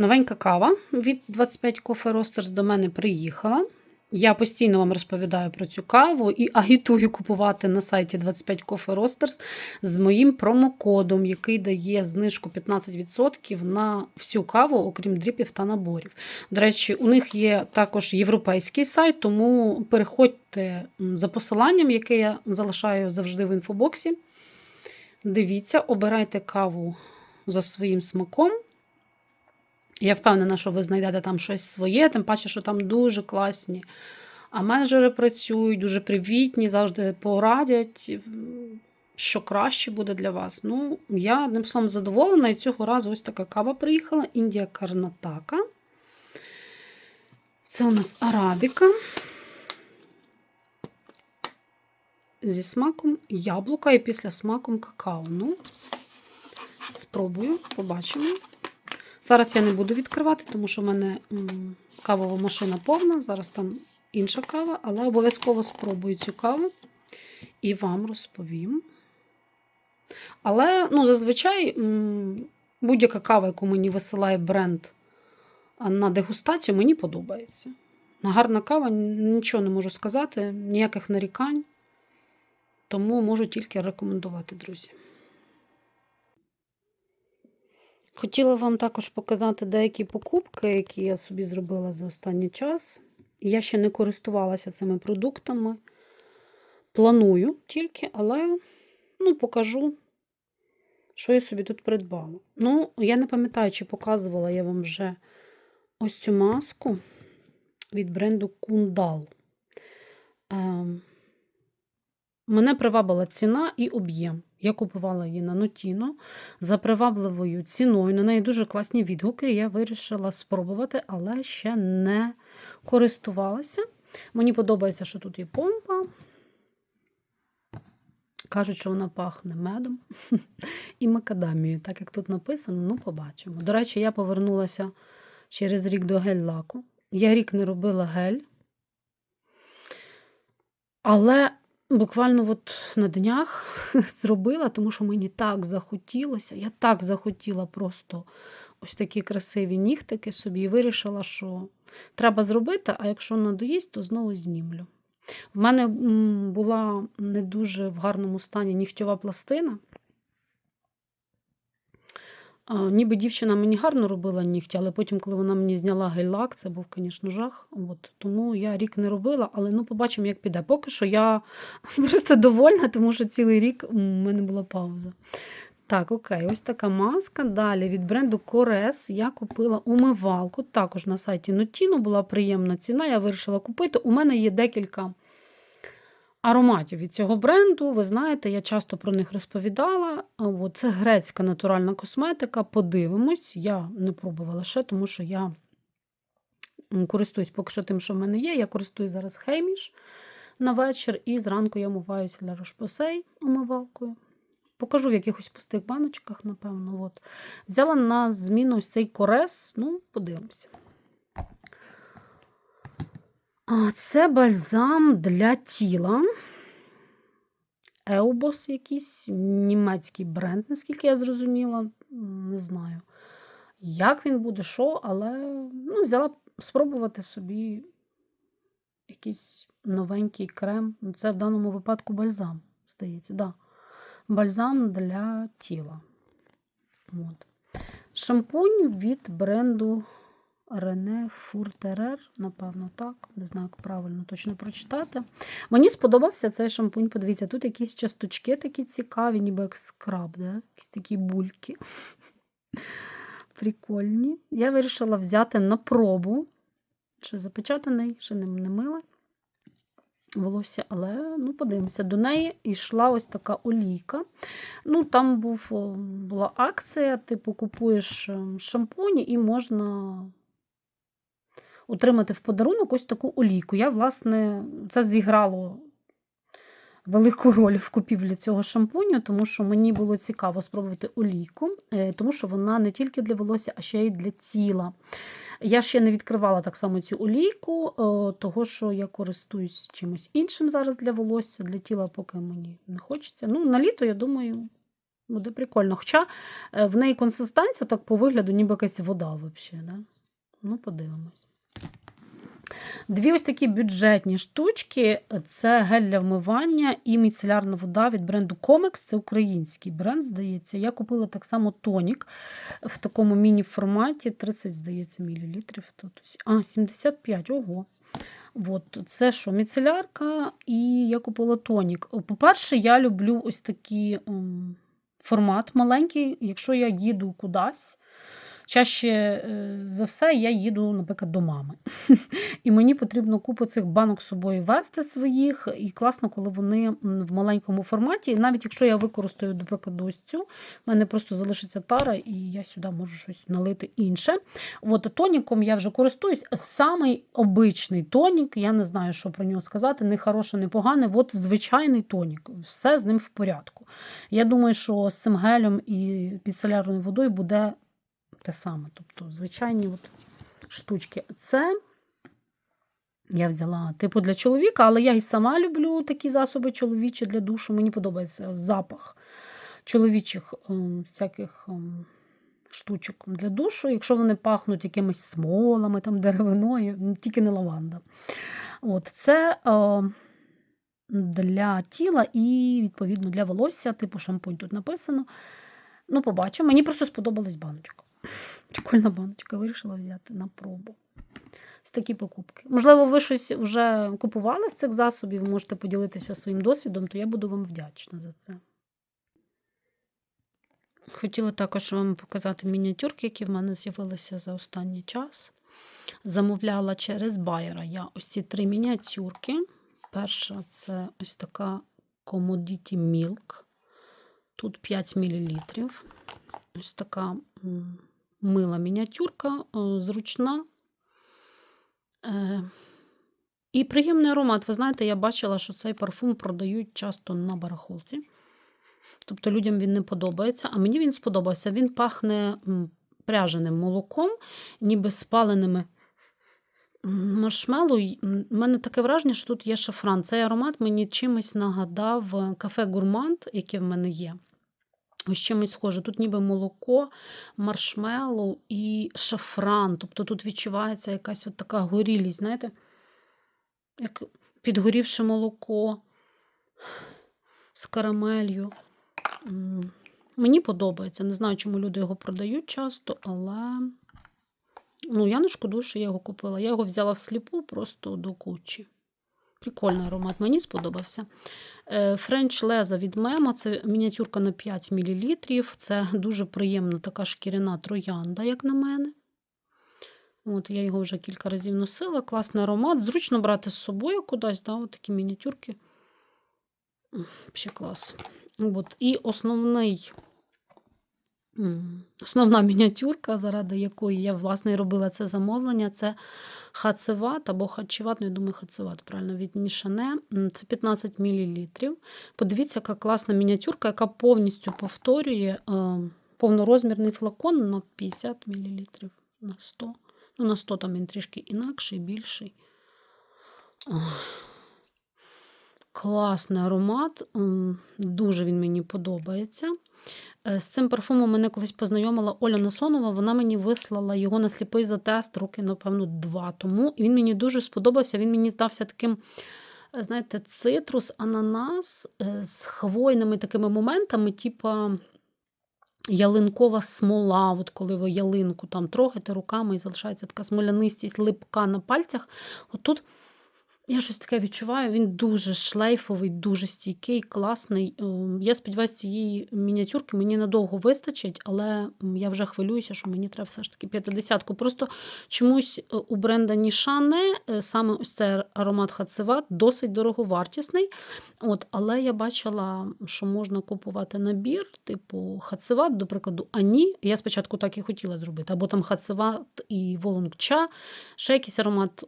Новенька кава від 25 Coffee Roasters до мене приїхала. Я постійно вам розповідаю про цю каву і агітую купувати на сайті 25 Coffee Roasters з моїм промокодом, який дає знижку 15% на всю каву, окрім дріпів та наборів. До речі, у них є також європейський сайт, тому переходьте за посиланням, яке я залишаю завжди в інфобоксі. Дивіться, обирайте каву за своїм смаком. Я впевнена, що ви знайдете там щось своє, тим паче, що там дуже класні. А менеджери працюють, дуже привітні, завжди порадять, що краще буде для вас. Ну, я одним словом задоволена, і цього разу ось така кава приїхала. Індія Карнатака. Це у нас арабіка. Зі смаком яблука і після смаком какао. Ну, спробую, побачимо. Зараз я не буду відкривати, тому що в мене кавова машина повна. Зараз там інша кава, але обов'язково спробую цю каву і вам розповім. Але ну, зазвичай будь-яка кава, яку мені висилає бренд на дегустацію, мені подобається. Гарна кава, нічого не можу сказати, ніяких нарікань. Тому можу тільки рекомендувати, друзі. Хотіла вам також показати деякі покупки, які я собі зробила за останній час. Я ще не користувалася цими продуктами. Планую тільки, але ну, покажу, що я собі тут придбала. Ну, я не пам'ятаю, чи показувала я вам вже ось цю маску від бренду Кундал. Ем, Мене привабила ціна і об'єм. Я купувала її на Нотіно за привабливою ціною. На неї дуже класні відгуки. Я вирішила спробувати, але ще не користувалася. Мені подобається, що тут є помпа. Кажуть, що вона пахне медом і макадамією. Так як тут написано, ну побачимо. До речі, я повернулася через рік до гель-лаку. Я рік не робила гель. Але буквально от на днях зробила, тому що мені так захотілося. Я так захотіла просто ось такі красиві нігтики собі і вирішила, що треба зробити, а якщо надоїсть, то знову знімлю. В мене була не дуже в гарному стані нігтьова пластина. Ніби дівчина мені гарно робила нігті, але потім, коли вона мені зняла гель-лак, це був, звісно, жах. От, тому я рік не робила, але ну, побачимо, як піде. Поки що я просто довольна, тому що цілий рік у мене була пауза. Так, окей, ось така маска. Далі від бренду Корес я купила умивалку. Також на сайті Notino була приємна ціна. Я вирішила купити. У мене є декілька ароматів від цього бренду. Ви знаєте, я часто про них розповідала. Це грецька натуральна косметика. Подивимось, я не пробувала ще, тому що я користуюсь поки що тим, що в мене є. Я користуюсь зараз хейміш на вечір, і зранку я миваюся для рошпосей умивалкою. Покажу в якихось пустих баночках, напевно. От. Взяла на зміну ось цей корес, ну, подивимося. Це бальзам для тіла. Еубос якийсь німецький бренд, наскільки я зрозуміла. Не знаю, як він буде, що, але ну, взяла спробувати собі якийсь новенький крем. Ну, Це в даному випадку бальзам, здається, да. Бальзам для тіла. От. Шампунь від бренду Рене Фуртерер, напевно, так. Не знаю, як правильно точно прочитати. Мені сподобався цей шампунь. Подивіться, тут якісь часточки такі цікаві, ніби як скраб, да? якісь такі бульки. Прикольні. Я вирішила взяти на пробу. Ще запечатаний, ще ним не мила волосся, але ну, подивимося. До неї йшла ось така олійка. Ну, Там був, була акція, типу купуєш ем, шампунь і можна отримати в подарунок ось таку олійку. Я, власне, це зіграло велику роль в купівлі цього шампуню, тому що мені було цікаво спробувати олійку, е, тому що вона не тільки для волосся, а ще й для тіла. Я ще не відкривала так само цю олійку, е, того що я користуюсь чимось іншим зараз для волосся, для тіла, поки мені не хочеться. Ну, на літо, я думаю, Буде прикольно. Хоча е, в неї консистенція так по вигляду, ніби якась вода взагалі. Да? Ну, подивимось. Дві ось такі бюджетні штучки. Це гель для вмивання і міцелярна вода від бренду Comex. Це український бренд, здається. Я купила так само тонік в такому міні-форматі. 30, здається, мілілітрів. Тут ось. А, 75, ого. От, це що, міцелярка, і я купила тонік. По-перше, я люблю ось такий м, формат маленький, якщо я їду кудись. Чаще е, за все я їду, наприклад, до мами. І мені потрібно купу цих банок з собою вести своїх. І класно, коли вони в маленькому форматі. І навіть якщо я використаю, до ось цю, в мене просто залишиться тара, і я сюди можу щось налити інше. От тоніком я вже користуюсь. Самий обичний тонік, я не знаю, що про нього сказати, не хороше, не погане. От звичайний тонік, все з ним в порядку. Я думаю, що з цим гелем і підсолярною водою буде те саме. Тобто, звичайні от штучки. Це я взяла типу для чоловіка, але я і сама люблю такі засоби чоловічі для душу. Мені подобається запах чоловічих ем, всяких ем, штучок для душу. Якщо вони пахнуть якимись смолами, там, деревиною, ну, тільки не лаванда. От, Це е, для тіла і, відповідно, для волосся, типу шампунь тут написано. Ну, побачимо. Мені просто сподобалась баночка. Прикольна баночка, вирішила взяти на пробу. Ось такі покупки. Можливо, ви щось вже купували з цих засобів, можете поділитися своїм досвідом, то я буду вам вдячна за це. Хотіла також вам показати мініатюрки, які в мене з'явилися за останній час. Замовляла через байера я ось ці три мініатюрки. Перша це ось така Commodity Milk. Тут 5 мл. Ось така мила мініатюрка, е, зручна. І приємний аромат. Ви знаєте, я бачила, що цей парфум продають часто на барахолці. Тобто людям він не подобається, а мені він сподобався. Він пахне пряженим молоком, ніби спаленими маршмеллоу. У мене таке враження, що тут є шафран. Цей аромат мені чимось нагадав е, кафе Гурмант, яке в мене є. Ось чимось схоже. Тут ніби молоко, маршмеллоу і шафран. Тобто тут відчувається якась от така горілість, знаєте, як підгорівше молоко з карамелью. Мені подобається. Не знаю, чому люди його продають часто, але ну, я не шкодую, що я його купила. Я його взяла всліпу просто до кучі. Прикольний аромат, мені сподобався. Френч Леза від Мемо, це мініатюрка на 5 мл. Це дуже приємна така шкіряна троянда, як на мене. От, я його вже кілька разів носила. Класний аромат. Зручно брати з собою кудись, да, от такі мініатюрки. Ще клас. От. І основний, основна мініатюрка, заради якої я власне робила це замовлення, це хацеват або хачеват, ну я думаю, хацеват, правильно, від Нішане. Це 15 мл. Подивіться, яка класна мініатюрка, яка повністю повторює е, повнорозмірний флакон на 50 мл, на 100. Ну, на 100 там він трішки інакший, більший. Ох. Класний аромат, дуже він мені подобається. Е, З цим парфумом мене колись познайомила Оля Насонова. Вона мені вислала його на сліпий затест роки, напевно, два тому. І він мені дуже сподобався. Він мені здався таким, е, знаєте, цитрус, ананас е, з хвойними такими моментами, типа ялинкова смола. От коли ви ялинку там трогаєте руками і залишається така смолянистість липка на пальцях. От тут я щось таке відчуваю. Він дуже шлейфовий, дуже стійкий, класний. Ем, Я сподіваюся, цієї мініатюрки мені надовго вистачить, але я вже хвилююся, що мені треба все ж таки 50-ку. Просто чомусь е, у бренда Нішане саме ось цей аромат Хацеват досить дороговартісний. От, але я бачила, що можна купувати набір, типу Хацеват, до прикладу, Ані. Я спочатку так і хотіла зробити. Або там Хацеват і Волонгча, ще якийсь аромат.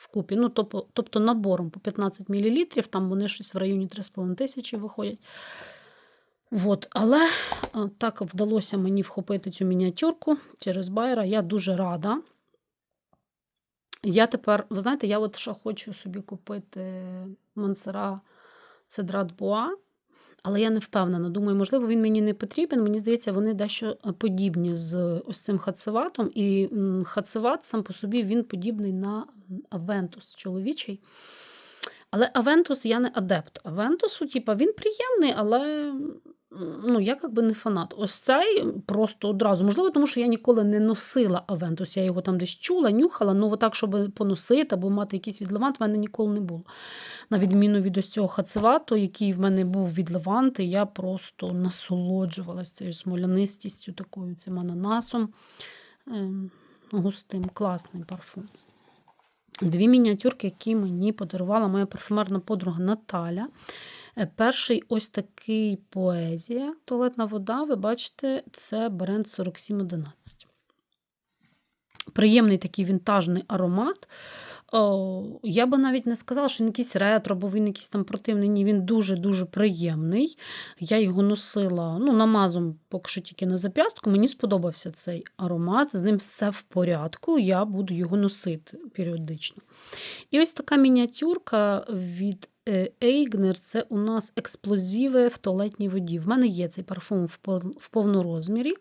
Вкупі. Ну, тобто, набором по 15 мл, там вони щось в районі 3,5 тисячі виходять. От, але е, так вдалося мені вхопити цю мініатюрку через Байера. Я дуже рада. Я тепер, ви знаєте, я от що хочу собі купити Мансера Цедрат Буа. Але я не впевнена. Думаю, можливо, він мені не потрібен. Мені здається, вони дещо е, подібні з ось цим хацеватом. І хацеват сам по собі він подібний на Авентус чоловічий. Але Авентус я не адепт. Авентусу, типа, він приємний, але ну, я як би не фанат. Ось цей просто одразу. Можливо, тому що я ніколи не носила Авентус. Я його там десь чула, нюхала, ну отак, щоб поносити або мати якийсь від Левант, в мене ніколи не було. На відміну від ось цього хацевату, який в мене був від Леванти, я просто насолоджувалася цією смолянистістю, такою цим ананасом ем, густим, класний парфум. Дві мініатюрки, які мені подарувала моя парфюмерна подруга Наталя. Е, Перший ось такий поезія, туалетна вода. Ви бачите, це бренд 4711. Приємний такий вінтажний аромат. О, я би навіть не сказала, що він якийсь ретро, бо він якийсь там противний. Ні, він дуже-дуже приємний. Я його носила ну, намазом, поки що тільки на зап'ястку. Мені сподобався цей аромат, з ним все в порядку, я буду його носити періодично. І ось така мініатюрка від е, Eigner, це у нас експлозиви в туалетній воді. В мене є цей парфум в повнорозмірі.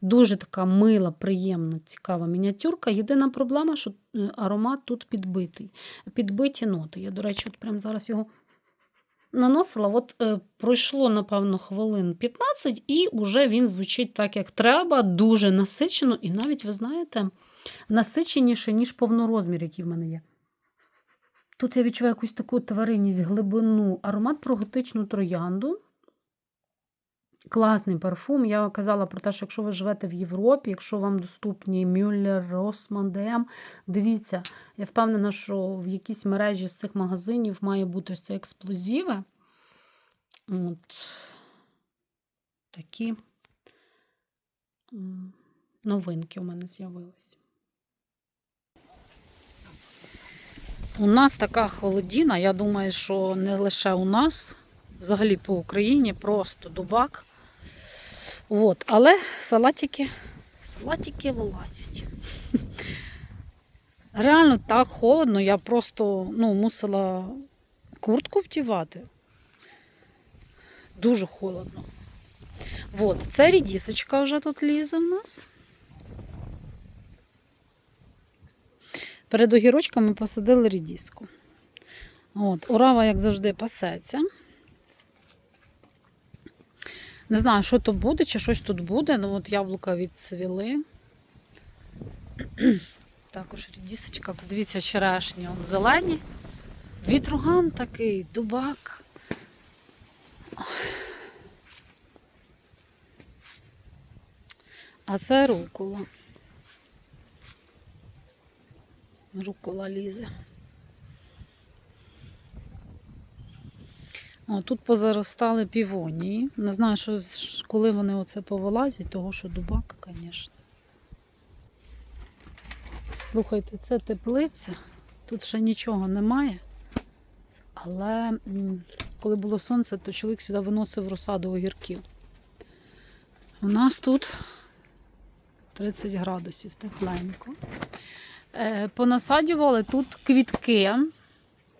Дуже така мила, приємна, цікава мініатюрка. Єдина проблема, що е, аромат тут підбитий. Підбиті ноти. Я, до речі, от прямо зараз його наносила. От е, пройшло, напевно, хвилин 15, і вже він звучить так, як треба, дуже насичено, і навіть, ви знаєте, насиченіше, ніж повнорозмір, який в мене є. Тут я відчуваю якусь таку тваринність, глибину, аромат про готичну троянду. Класний парфум. Я казала про те, що якщо ви живете в Європі, якщо вам доступні Мюллер, Росман, ДМ, дивіться, я впевнена, що в якійсь мережі з цих магазинів має бути ось це експлозиви. От такі новинки у мене з'явились. У нас така холодіна, я думаю, що не лише у нас, взагалі по Україні, просто дубак. От, але салатики, салатики вилазять. Реально так холодно, я просто ну, мусила куртку втівати. Дуже холодно. От, це рідісочка вже тут лізе в нас. Перед огірочками посадили рідіску. От, Орава, як завжди, пасеться. Не знаю, що то буде, чи щось тут буде. Ну, от яблука відцвіли. Також рідісочка, подивіться, черешні, он зелені. Вітруган такий, дубак. А це рукола. Рукола лізе. О, тут позаростали півонії. Не знаю, що, коли вони оце повилазять, того що дубак, звісно. Слухайте, це теплиця. Тут ще нічого немає. Але коли було сонце, то чоловік сюди виносив розсаду огірків. У нас тут 30 градусів тепленько. Е, Понасаджували тут квітки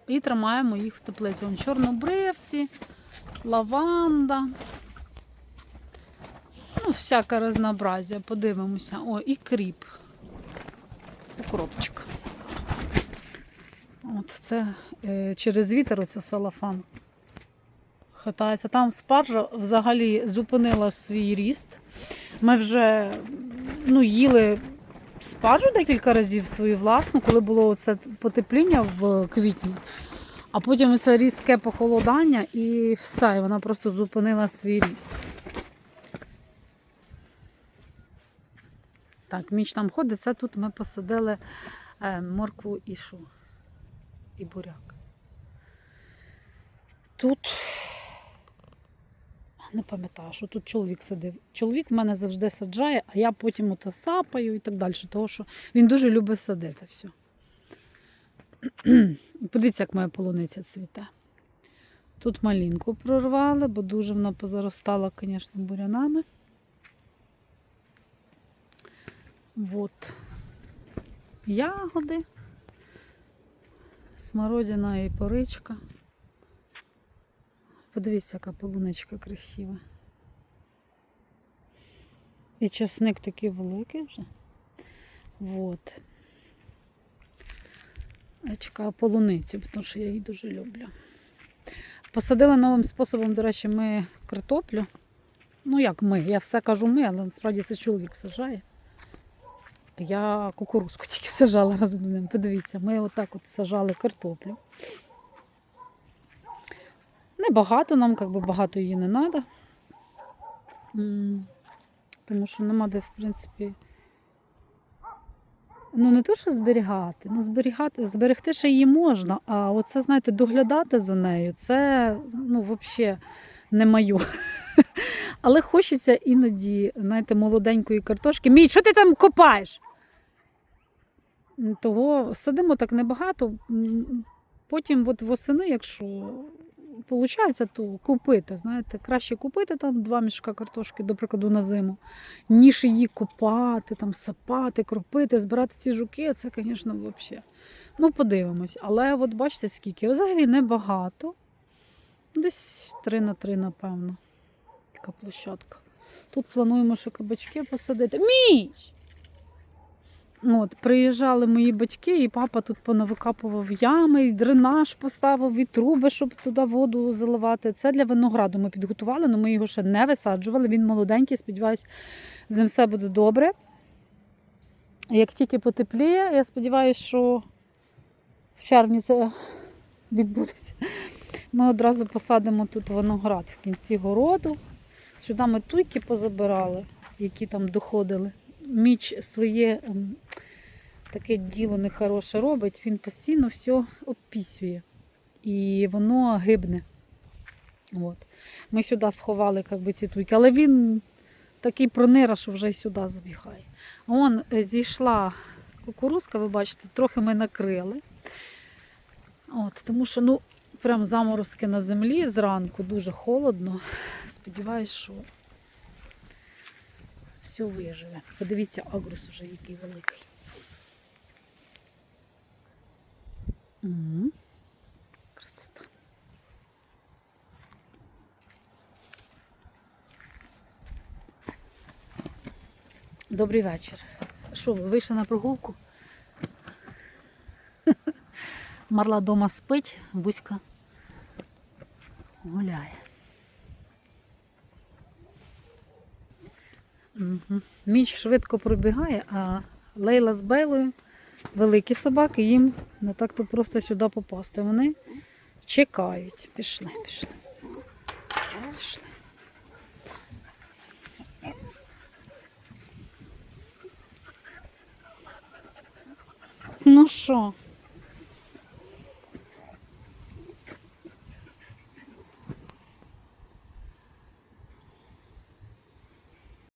і тримаємо їх в теплиці. Вон чорнобривці, лаванда. Ну, всяке разнообразие. Подивимося. О, і кріп. Укропчик. От це е, через вітер оце салафан. Хитається. Там спаржа взагалі зупинила свій ріст. Ми вже ну, їли спаржу декілька разів свою власну, коли було це потепління в квітні. А потім це різке похолодання і все, і вона просто зупинила свій ріст. Так, міч там ходить, це тут ми посадили е, моркву і шу, і буряк. Тут не пам'ятаю, що тут чоловік садив. Чоловік в мене завжди саджає, а я потім ото сапаю і так далі. Тому що він дуже любить садити все. Подивіться, як моя полуниця цвіте. Тут малінку прорвали, бо дуже вона позаростала, звісно, бурянами. От. Ягоди, смородина і поричка. Подивіться, яка полуничка красива. І часник такий великий вже. Вот. Я чекаю полуницю, тому що я її дуже люблю. Посадили новим способом, до речі, ми картоплю. Ну, як ми, я все кажу ми, але насправді це чоловік сажає. Я кукурузку тільки сажала разом з ним. Подивіться, ми отак от сажали картоплю. Небагато, нам як би, багато її не треба. Тому що нема де, в принципі. Ну, не то, що зберігати, ну зберігати, зберегти ще її можна, а оце, знаєте, доглядати за нею, це ну, взагалі не моє. Але хочеться іноді, знаєте, молоденької картошки. Мій, що ти там копаєш? Того садимо так небагато. Потім, от восени, якщо виходить, то купити. Знаєте, краще купити там два мішка картошки, до прикладу, на зиму, ніж її копати, там, сапати, кропити, збирати ці жуки. Це, звісно, взагалі. Ну, подивимось. Але от бачите, скільки? Взагалі небагато. Десь 3 на 3, напевно. Така площадка. Тут плануємо ще кабачки посадити. Міч! От, приїжджали мої батьки, і папа тут понавикапував ями, і дренаж поставив, і труби, щоб туди воду заливати. Це для винограду ми підготували, але ми його ще не висаджували. Він молоденький, сподіваюся, з ним все буде добре. Як тільки потепліє, я сподіваюся, що в червні це відбудеться. Ми одразу посадимо тут виноград в кінці городу. Сюди ми туйки позабирали, які там доходили. Міч своє ем, таке діло нехороше робить, він постійно все обпісює. І воно гибне. От. Ми сюди сховали як би, ці туйки, але він такий пронира, що вже й сюди забігає. Он е, зійшла кукурузка, ви бачите, трохи ми накрили. От, тому що, ну, прям заморозки на землі зранку дуже холодно. Сподіваюсь, що все виживе. Подивіться, агрус вже який великий. Красота. Добрий вечір. Що, ви вийшли на прогулку? Марла дома спить, Буська гуляє. Угу. Міч швидко пробігає, а Лейла з Бейлою великі собаки, їм не так-то просто сюди попасти. Вони чекають. Пішли, пішли. Пішли. Ну що?